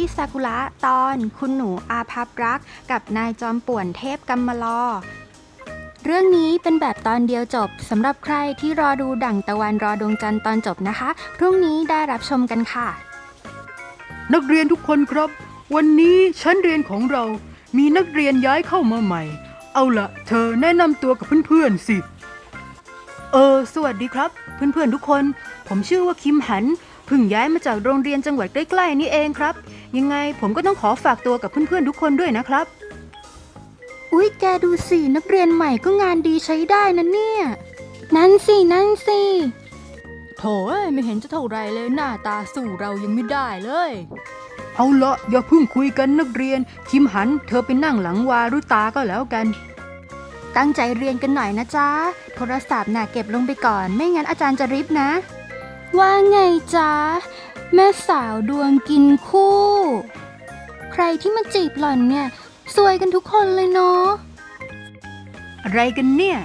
ี่ซากุระตอนคุณหนูอาภัพรัก กับนายจอมป่วนเทพกัมมลอ เรื่องนี้เป็นแบบตอนเดียวจบสำหรับใครที่รอดูดั่งตะวันรอดวงจันทร์ตอนจบนะคะ พรุ่งนี้ได้รับชมกันค่ะ นักเรียนทุกคนครับ วันนี้ชั้นเรียนของเรามีนักเรียนย้ายเข้ามาใหม่ เอาละเธอแนะนำตัวกับเพื่อนๆสิ เออ สวัสดีครับ เพื่อนๆทุกคน ผมชื่อว่าคิมหันเพิ่งย้ายมาจากโรงเรียนจังหวัดใกล้ๆ นี่เองครับ ยังไงผมก็ต้องขอฝากตัวกับเพื่อนๆทุกคนด้วยนะครับ อุ๊ย แกดูสิ นักเรียนใหม่ก็งานดีใช้ได้นะเนี่ย นั่นสิ นั่นสิโถเอ้ยไม่เห็นจะเท่าไรเลยหน้าตาสู่เรายังไม่ได้เลย เอาละอย่าเพิ่งคุยกันนักเรียน คิมหัน เธอไปนั่งหลังวารุตาก็แล้วกัน ตั้งใจเรียนกันหน่อยนะจ๊ะ โทรศัพท์น่ะเก็บลงไปก่อน ไม่งั้นอาจารย์จะริบนะ ว่าไงจ๊ะ แม่สาวดวงกินคู่ ใครที่มาจีบหล่อนเนี่ยสวยกันทุกคนเลยเนาะ อะไรกันเนี่ย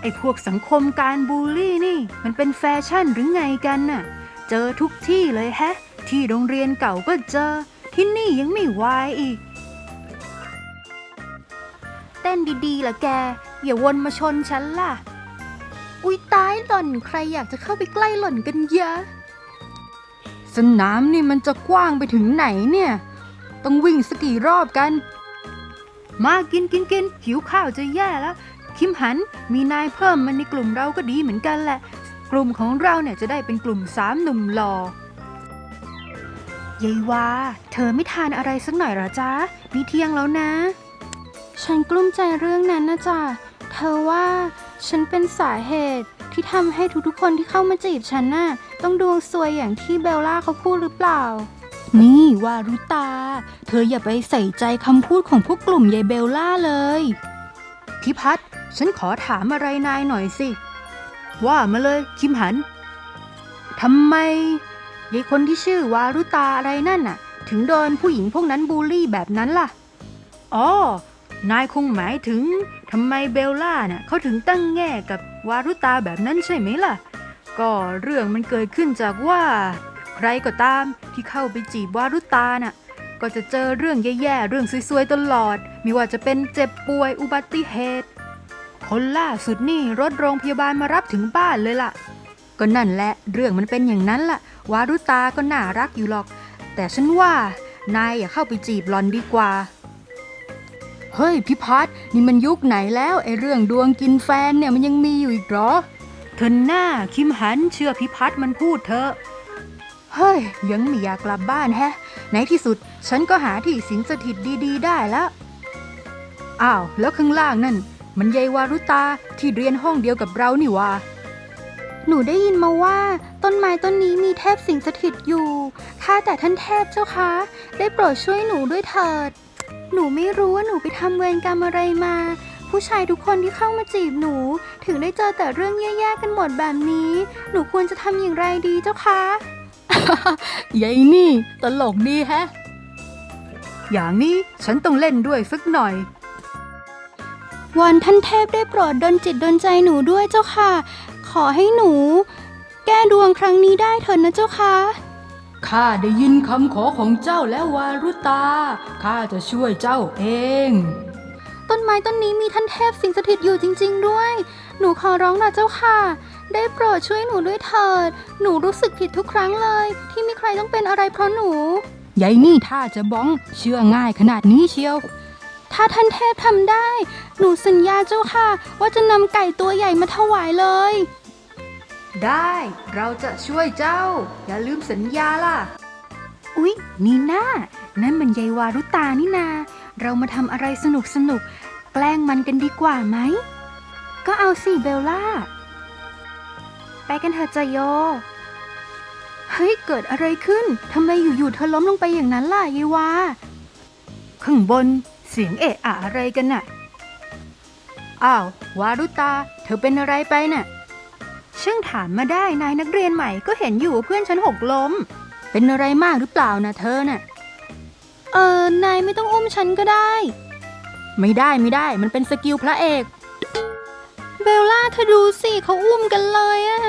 ไอ้พวกสังคมการบูลลี่นี่ มันเป็นแฟชั่นหรือไงกันน่ะ เจอทุกที่เลยแฮะ ที่โรงเรียนเก่าก็เจอ ที่นี่ยังไม่วายอีก เต้นดีๆล่ะแก อย่าวนมาชนฉันล่ะ อุ๊ยตายหล่อนใครอยากจะเข้าไปใกล้หล่อนกันเยอะ สนามนี่มันจะกว้างไปถึงไหนเนี่ย ต้องวิ่งสกกี่รอบกัน มากินกินกินหิวข้าวจะแย่แล้ว คิมหันมีนายเพิ่มมาในกลุ่มเราก็ดีเหมือนกันแหละ กลุ่มของเราเนี่ยจะได้เป็นกลุ่มสามหนุ่มหล่อยายวาเธอไม่ทานอะไรสักหน่อยเหรอจ๊ะนี่เที่ยงแล้วนะ ฉันกลุ้มใจเรื่องนั้นนะจ๊ะเธอว่าฉันเป็นสาเหตุ ที่ทำให้ทุกๆคนที่เข้ามาจีบฉันน่ะต้องดวงซวยอย่างที่เบลล่าเขาพูดหรือเปล่า นี่วารุตา เธออย่าไปใส่ใจคำพูดของพวกกลุ่มยายเบลล่าเลยพิพัฒน์ฉันขอถามอะไรนายหน่อยสิ ว่ามาเลยคิมหันทำไมยายคนที่ชื่อวารุตาอะไรนั่นน่ะ ถึงโดนผู้หญิงพวกนั้นบูลลี่แบบนั้นล่ะ อ๋อ นายคงหมายถึง ทำไมเบลล่าเน่ะเขาถึงตั้งแง่กับวารุตาแบบนั้นใช่ไหมล่ะ ก็เรื่องมันเกิดขึ้นจากว่า ใครก็ตามที่เข้าไปจีบวารุตาน่ะก็จะเจอเรื่องแย่ๆ เรื่องซวยๆ ตลอด ไม่ว่าจะเป็นเจ็บป่วยอุบัติเหตุ คนล่าสุดนี่รถโรงพยาบาลมารับถึงบ้านเลยล่ะ ก็นั่นแหละ เรื่องมันเป็นอย่างนั้นล่ะ วารุตาก็น่ารักอยู่หรอก แต่ฉันว่านายอย่าเข้าไปจีบหลอนดีกว่า เฮ้ยพิพัฒน์นี่มันยุคไหนแล้วไอ้เรื่องดวงกินแฟนเนี่ยมันยังมีอยู่อีกเหรอเธอหน้าคิมหันเชื่อพิพัฒน์มันพูดเถอะเฮ้ย ยังไม่อยากกลับบ้านแฮะ ในที่สุด ฉันก็หาที่สิงสถิตดีๆ ได้แล้ว อ้าว แล้วข้างล่างนั่น มันยายวารุตาที่เรียนห้องเดียวกับเรานี่วะหนูได้ยินมาว่า ต้นไม้ต้นนี้มีเทพสิงสถิตอยู่ ข้าแต่ท่านเทพเจ้าคะ ได้โปรดช่วยหนูด้วยเถิด หนูไม่รู้ว่าหนูไปทำเวรกรรมอะไรมา ผู้ชายทุกคนที่เข้ามาจีบหนู ถึงได้เจอแต่เรื่องแย่ๆกันหมดแบบนี้ หนูควรจะทำอย่างไรดีเจ้าคะยายนี่ ตลกดีแฮะ อย่างนี้ฉันต้องเล่นด้วยสักหน่อยวอนท่านเทพได้โปรดดลจิตดลใจหนูด้วยเจ้าค่ะ ขอให้หนู แก้ดวงครั้งนี้ได้เถิดนะเจ้าค่ะ ข้าได้ยินคำขอของเจ้าแล้ววารุตา ข้าจะช่วยเจ้าเอง ต้นไม้ต้นนี้มีท่านเทพสิงสถิตอยู่จริง ๆ ด้วย หนูขอร้องนะเจ้าค่ะ ได้โปรดช่วยหนูด้วยเถิด หนูรู้สึกผิดทุกครั้งเลย ที่มีใครต้องเป็นอะไรเพราะหนูยายนี่ถ้าจะบ้องเชื่อง่ายขนาดนี้เชียว ถ้าท่านเทพทำได้ หนูสัญญาเจ้าค่ะ ว่าจะนำไก่ตัวใหญ่มาถวายเลย ได้ เราจะช่วยเจ้า อย่าลืมสัญญาล่ะ อุ๊ย นี่นานั่นมันยายวารุตานี่นา เรามาทำอะไรสนุกสนุก แกล้งมันกันดีกว่าไหม ก็เอาสิเบลล่า ไปกันเถอะจโย เฮ้ย เกิดอะไรขึ้น ทำไมอยู่ๆเธอล้มลงไปอย่างนั้นล่ะยายวา ข้างบน เสียงเอะอะอะไรกันน่ะ อ้าว วารุตา เธอเป็นอะไรไปน่ะ ช่างถามมาได้นายนักเรียนใหม่ก็เห็นอยู่ว่าเพื่อนฉันหกล้ม เป็นอะไรมากหรือเปล่านะเธอน่ะ เออนายไม่ต้องอุ้มฉันก็ได้ ไม่ได้ไม่ได้ มันเป็นสกิลพระเอก เบลล่าเธอดูสิเขาอุ้มกันเลยอะ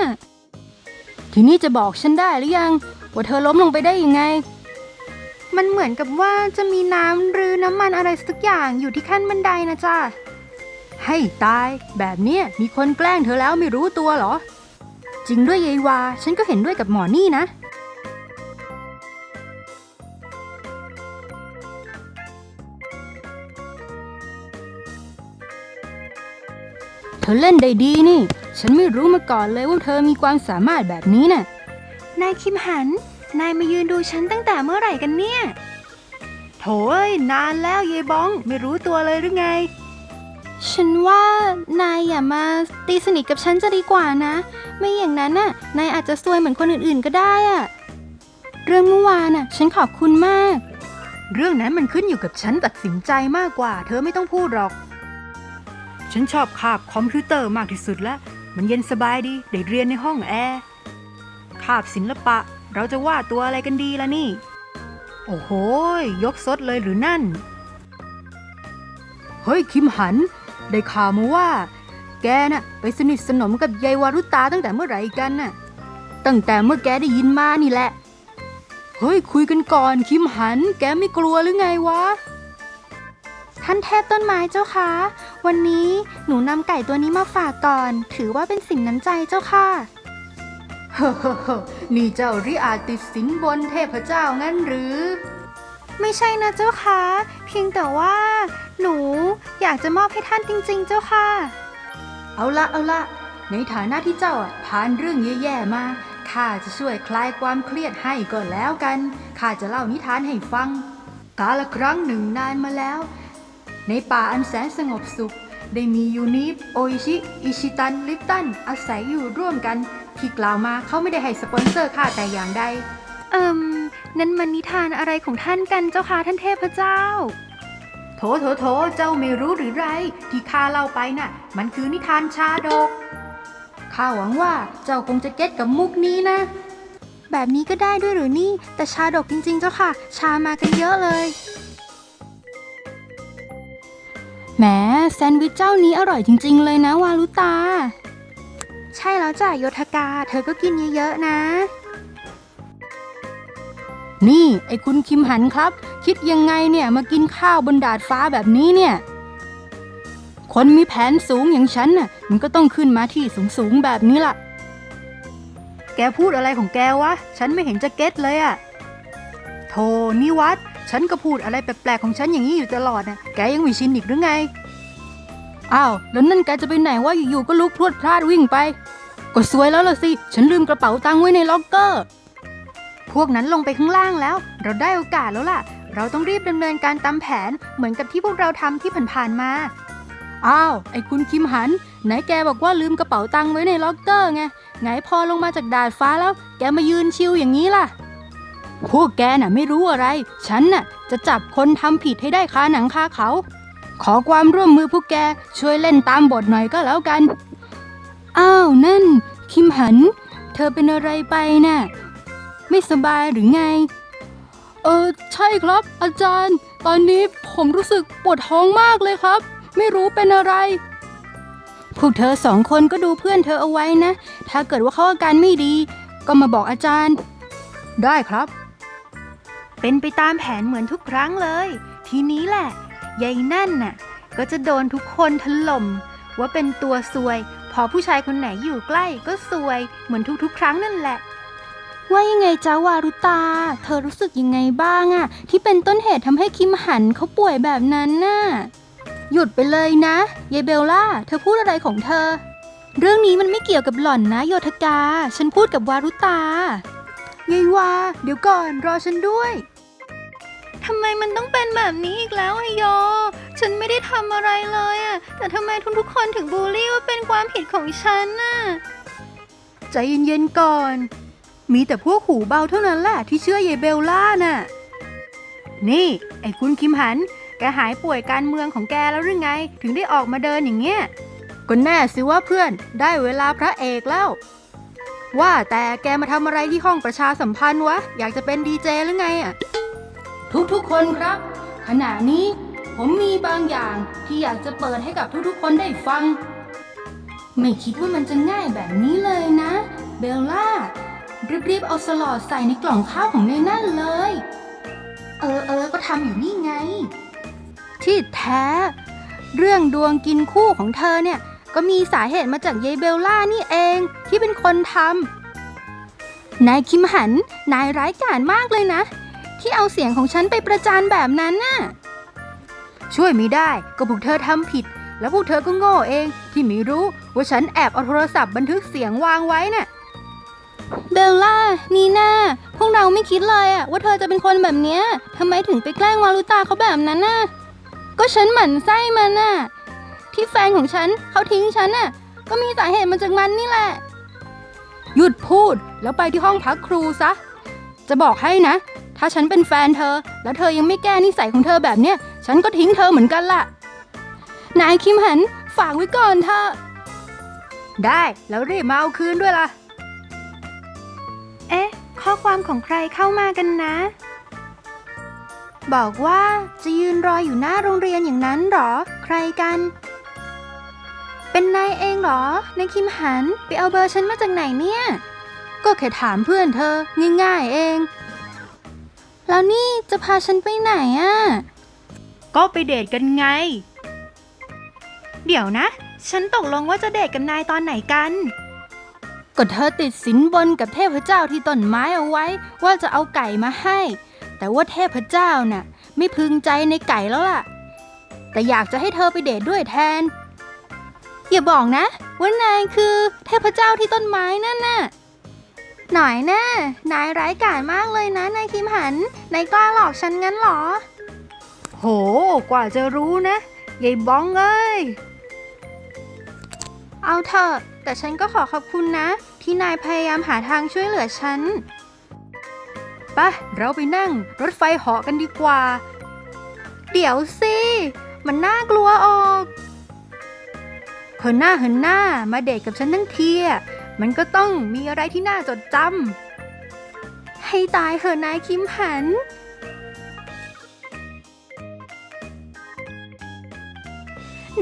ทีนี้จะบอกฉันได้หรือยัง ว่าเธอล้มลงไปได้ยังไง มันเหมือนกับว่าจะมีน้ำหรือน้ำมันอะไรสักอย่างอยู่ที่ขั้นบันไดนะจ๊ะให้ตายแบบเนี้ยมีคนแกล้งเธอแล้วไม่รู้ตัวเหรอ จริงด้วยยายวา ฉันก็เห็นด้วยกับหมอนี่นะ เธอเล่นได้ดีนี่ ฉันไม่รู้มาก่อนเลยว่าเธอมีความสามารถแบบนี้น่ะ นายคิมหัน นายมายืนดูฉันตั้งแต่เมื่อไหร่กันเนี่ย โถเอ้ยนานแล้วเยายบ้องไม่รู้ตัวเลยหรือไง ฉันว่านายอย่ามาตีสนิทกับฉันจะดีกว่านะ ไม่อย่างนั้นน่ะ นายอาจจะซวยเหมือนคนอื่นๆก็ได้อะเรื่องเมื่อวานน่ะ ฉันขอบคุณมาก เรื่องนั้นมันขึ้นอยู่กับฉันตัดสินใจมากกว่า เธอไม่ต้องพูดหรอก ฉันชอบคาบคอมพิวเตอร์มากที่สุดแล้วมันเย็นสบายดี ได้เรียนในห้องแอร์ คาบศิลปะ เราจะวาดตัวอะไรกันดีล่ะนี่ โอ้โห ยกซดเลยหรือนั่น เฮ้ย คิมหัน ได้ข่าวมาว่า แกน่ะไปสนิทสนมกับยายวารุตาตั้งแต่เมื่อไหร่กันน่ะ ตั้งแต่เมื่อแกได้ยินมานี่แหละ เฮ้ยคุยกันก่อนคิมหัน แกไม่กลัวหรือไงวะ ท่านเทพต้นไม้เจ้าคะ วันนี้หนูนำไก่ตัวนี้มาฝากก่อน ถือว่าเป็นสิ่งน้ำใจเจ้าค่ะเฮ้อนี่เจ้าริอาจติดสินบนเทพเจ้างั้นหรือ ไม่ใช่นะเจ้าคะ เพียงแต่ว่า หนูอยากจะมอบให้ท่านจริง ๆ เจ้าค่ะ เอาละเอาละในฐานะที่เจ้าอะผ่านเรื่องแย่ๆมาข้าจะช่วยคลายความเครียดให้ก็แล้วกันข้าจะเล่านิทานให้ฟัง กาละครั้งหนึ่งนานมาแล้ว ในป่าอันแสนสงบสุข ได้มียูนิฟโออิชิ อิชิตัน ลิปตัน อาศัยอยู่ร่วมกัน ที่กล่าวมาเขาไม่ได้ให้สปอนเซอร์ข้าแต่อย่างใด เอิมนั้นมันนิทานอะไรของท่านกันเจ้าคะท่านเทพเจ้า โถโถโถเจ้าไม่รู้หรือไร ที่ข้าเล่าไปน่ะ มันคือนิทานชาดก ข้าหวังว่าเจ้าคงจะเก็ตกับมุกนี้นะ แบบนี้ก็ได้ด้วยหรือนี่ แต่ชาดกจริง ๆ เจ้าค่ะ ชามากันเยอะเลยแหมแซนด์วิชเจ้านี้อร่อยจริง ๆ เลยนะวาลุตา ใช่แล้วจ้ะโยธกา เธอก็กินเยอะๆนะ นี่ ไอ้คุณคิมหันครับ คิดยังไงเนี่ยมากินข้าวบนดาดฟ้าแบบนี้เนี่ย คนมีแผนสูงอย่างฉันน่ะ มันก็ต้องขึ้นมาที่สูงๆแบบนี้ล่ะ แกพูดอะไรของแกวะ ฉันไม่เห็นจะเก็ตเลยอะโธนิวัดฉันก็พูดอะไรแปลกๆของฉันอย่างนี้อยู่ตลอดน่ะ แกยังไม่ชินอีกหรือไง อ้าว แล้วนั่นแกจะไปไหนวะอยู่ๆก็ลุกพรวดพลาดวิ่งไป ก็สวยแล้วล่ะสิ ฉันลืมกระเป๋าตังค์ไว้ในล็อกเกอร์ พวกนั้นลงไปข้างล่างแล้ว เราได้โอกาสแล้วล่ะ เราต้องรีบดำเนินการตามแผนเหมือนกับที่พวกเราทำที่ผ่านๆมา อ้าว ไอ้คุณคิมหัน ไหนแกบอกว่าลืมกระเป๋าตังค์ไว้ในล็อกเกอร์ไง ไงพอลงมาจากดาดฟ้าแล้ว แกมายืนชิวอย่างนี้ล่ะ พวกแกน่ะไม่รู้อะไร ฉันน่ะจะจับคนทำผิดให้ได้คาหนังคาเขา ขอความร่วมมือพวกแกช่วยเล่นตามบทหน่อยก็แล้วกัน อ้าวนั่น คิมหัน เธอเป็นอะไรไปน่ะไม่สบายหรือไง เออใช่ครับ อาจารย์ ตอนนี้ผมรู้สึกปวดท้องมากเลยครับ ไม่รู้เป็นอะไร พวกเธอสองคนก็ดูเพื่อนเธอเอาไว้นะ ถ้าเกิดว่าเขาอาการไม่ดี ก็มาบอกอาจารย์ ได้ครับ เป็นไปตามแผนเหมือนทุกครั้งเลย ทีนี้แหละยายนั่นน่ะ ก็จะโดนทุกคนถล่ม ว่าเป็นตัวซวย พอผู้ชายคนไหนอยู่ใกล้ก็ซวยเหมือนทุกๆ ครั้งนั่นแหละ ว่ายังไงจ้าวารุตา เธอรู้สึกยังไงบ้างอะที่เป็นต้นเหตุทำให้คิมหันเขาป่วยแบบนั้นน่ะ หยุดไปเลยนะยายเบลล่า เธอพูดอะไรของเธอ เรื่องนี้มันไม่เกี่ยวกับหล่อนนะโยธกา ฉันพูดกับวารุตายายวา เดี๋ยวก่อนรอฉันด้วยทำไมมันต้องเป็นแบบนี้อีกแล้วอะโย ฉันไม่ได้ทำอะไรเลยอะแต่ทำไมทุกๆคนถึงบูลลี่ว่าเป็นความผิดของฉันน่ะ ใจเย็นๆก่อน มีแต่พวกหูเบาเท่านั้นแหละที่เชื่อยายเบลล่าน่ะ นี่ ไอ้คุณคิมหัน แกหายป่วยการเมืองของแกแล้วหรือไง ถึงได้ออกมาเดินอย่างเงี้ย ก็แน่สิว่าเพื่อน ได้เวลาพระเอกแล้ว ว่าแต่แกมาทำอะไรที่ห้องประชาสัมพันธ์วะ อยากจะเป็นดีเจหรือไงอะ ทุกๆคนครับ ขณะนี้ผมมีบางอย่างที่อยากจะเปิดให้กับทุกๆ คนได้ฟัง ไม่คิดว่ามันจะง่ายแบบนี้เลยนะ เบลล่า รีบๆเอาสลอดใส่ในกล่องข้าวของในนั่นเลย เออเออก็ทำอยู่นี่ไง ที่แท้ เรื่องดวงกินคู่ของเธอเนี่ย ก็มีสาเหตุมาจากยายเบลล่านี่เองที่เป็นคนทำนายคิมหัน นายร้ายกาจมากเลยนะ ที่เอาเสียงของฉันไปประจานแบบนั้นน่ะช่วยไม่ได้ก็พวกเธอทำผิด แล้วพวกเธอก็โง่เองที่ไม่รู้ว่าฉันแอบเอาโทรศัพท์บันทึกเสียงวางไว้น่ะ เบลล่า นีน่า พวกเราไม่คิดเลยอะว่าเธอจะเป็นคนแบบเนี้ยทำไมถึงไปแกล้งวารุตาเขาแบบนั้นน่ะ ก็ฉันหมั่นไส้มันน่ะ ที่แฟนของฉันเขาทิ้งฉันน่ะ ก็มีสาเหตุมาจากมันนี่แหละ หยุดพูดแล้วไปที่ห้องพักครูซะ จะบอกให้นะ ถ้าฉันเป็นแฟนเธอ แล้วเธอยังไม่แก้นิสัยของเธอแบบเนี้ย ฉันก็ทิ้งเธอเหมือนกันล่ะ นายคิมหันฝากไว้ก่อนเถอะได้แล้วรีบมาเอาคืนด้วยล่ะเอ๊ะ ข้อความของใครเข้ามากันนะ บอกว่าจะยืนรออยู่หน้าโรงเรียนอย่างนั้นหรอ ใครกัน เป็นนายเองเหรอนายคิมหัน ไปเอาเบอร์ฉันมาจากไหนเนี่ย ก็แค่ถามเพื่อนเธอ ง่ายๆเอง แล้วนี่จะพาฉันไปไหนอะ ก็ไปเดทกันไง เดี๋ยวนะ ฉันตกลงว่าจะเดทกับนายตอนไหนกัน ก็เธอติดสินบนกับเทพเจ้าที่ต้นไม้เอาไว้ ว่าจะเอาไก่มาให้ แต่ว่าเทพเจ้าน่ะ ไม่พึงใจในไก่แล้วล่ะ แต่อยากจะให้เธอไปเดทด้วยแทน อย่าบอกนะว่านายคือเทพเจ้าที่ต้นไม้นั่นน่ะหน่อยแน่นายร้ายกาจมากเลยนะนายคิมหันนายกล้าหลอกฉันงั้นหรอ โห กว่าจะรู้นะยายบ้องเอ้ยเอาเถอะ แต่ฉันก็ขอขอบคุณนะ ที่นายพยายามหาทางช่วยเหลือฉันไปะเราไปนั่งรถไฟเหาะกันดีกว่า เดี๋ยวสิ มันน่ากลัวออกเหินหน้าเหินหน้ามาเดทกับฉันทั้งทีมันก็ต้องมีอะไรที่น่าจดจำให้ตายเถอะนายคิมหัน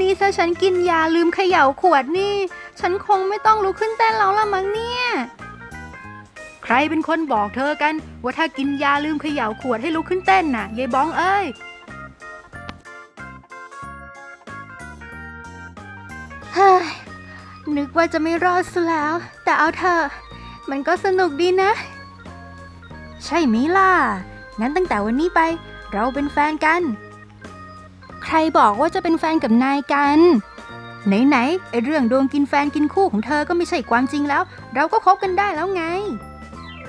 นี่ถ้าฉันกินยาลืมเขย่าขวดนี่ ฉันคงไม่ต้องลุกขึ้นเต้นแล้วละมั้งเนี่ยำใครเป็นคนบอกเธอกัน ว่าถ้ากินยาลืมเขย่าขวดให้ลุกขึ้นเต้นน่ะยายบ้องเอ้ย เฮ้ย นึกว่าจะไม่รอดซะแล้ว แต่เอาเถอะ มันก็สนุกดีนะ ใช่ไหมล่ะ งั้นตั้งแต่วันนี้ไป เราเป็นแฟนกัน ใครบอกว่าจะเป็นแฟนกับนายกัน ไหนๆไอเรื่องดวงกินแฟนกินคู่ของเธอก็ไม่ใช่ความจริงแล้ว เราก็คบกันได้แล้วไง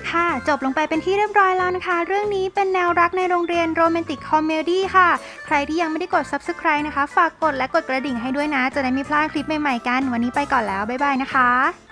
ค่ะ จบลงไปเป็นที่เรียบร้อยแล้วนะคะ เรื่องนี้เป็นแนวรักในโรงเรียนโรแมนติกคอมเมดี้ค่ะ ใครที่ยังไม่ได้กด subscribe นะคะ ฝากกดและกดกระดิ่งให้ด้วยนะ จะได้ไม่พลาดคลิปใหม่ๆกัน วันนี้ไปก่อนแล้ว บ๊ายบายนะคะ